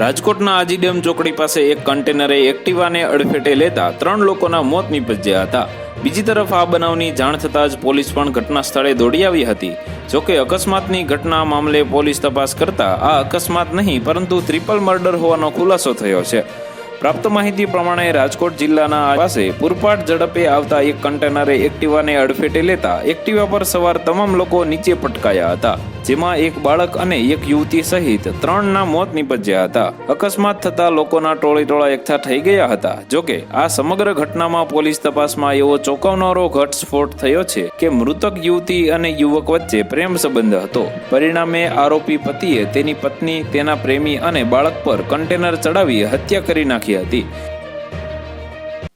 રાજકોટના આજીડેમ ચોકડી પાસે એક કન્ટેનરે એક્ટિવાને અડફેટે લેતા ત્રણ લોકોના મોત નીપજ્યા હતા. બીજી તરફ આ બનાવની જાણ થતાં જ પોલીસ પણ ઘટના સ્થળે દોડી આવી હતી. જોકે અકસ્માતની ઘટના મામલે પોલીસ તપાસ કરતા આ અકસ્માત નહીં, પરંતુ ટ્રિપલ મર્ડર હોવાનો ખુલાસો થયો છે. પ્રાપ્ત માહિતી પ્રમાણે રાજકોટ જિલ્લાના પાસે પૂરપાટ ઝડપે આવતા એક કન્ટેનરે એક્ટિવાને અડફેટે લેતા એક્ટિવા પર સવાર તમામ લોકો નીચે પટકાયા હતા. જેમાં એક બાળક અને એક યુવતી સહિત ત્રણના મોત નિપજ્યા હતા. અકસ્માત થતા લોકોના ટોળી ટોળા એકઠા થઈ ગયા હતા. જોકે, આ સમગ્ર ઘટનામાં પોલીસ તપાસમાં એવો ચોંકાવનારો ઘટસ્ફોટ થયો છે કે મૃતક યુવતી અને યુવક વચ્ચે પ્રેમ સંબંધ હતો. પરિણામે આરોપી પતિએ તેની પત્ની, તેના પ્રેમી અને બાળક પર કન્ટેનર ચડાવી હત્યા કરી નાખી હતી.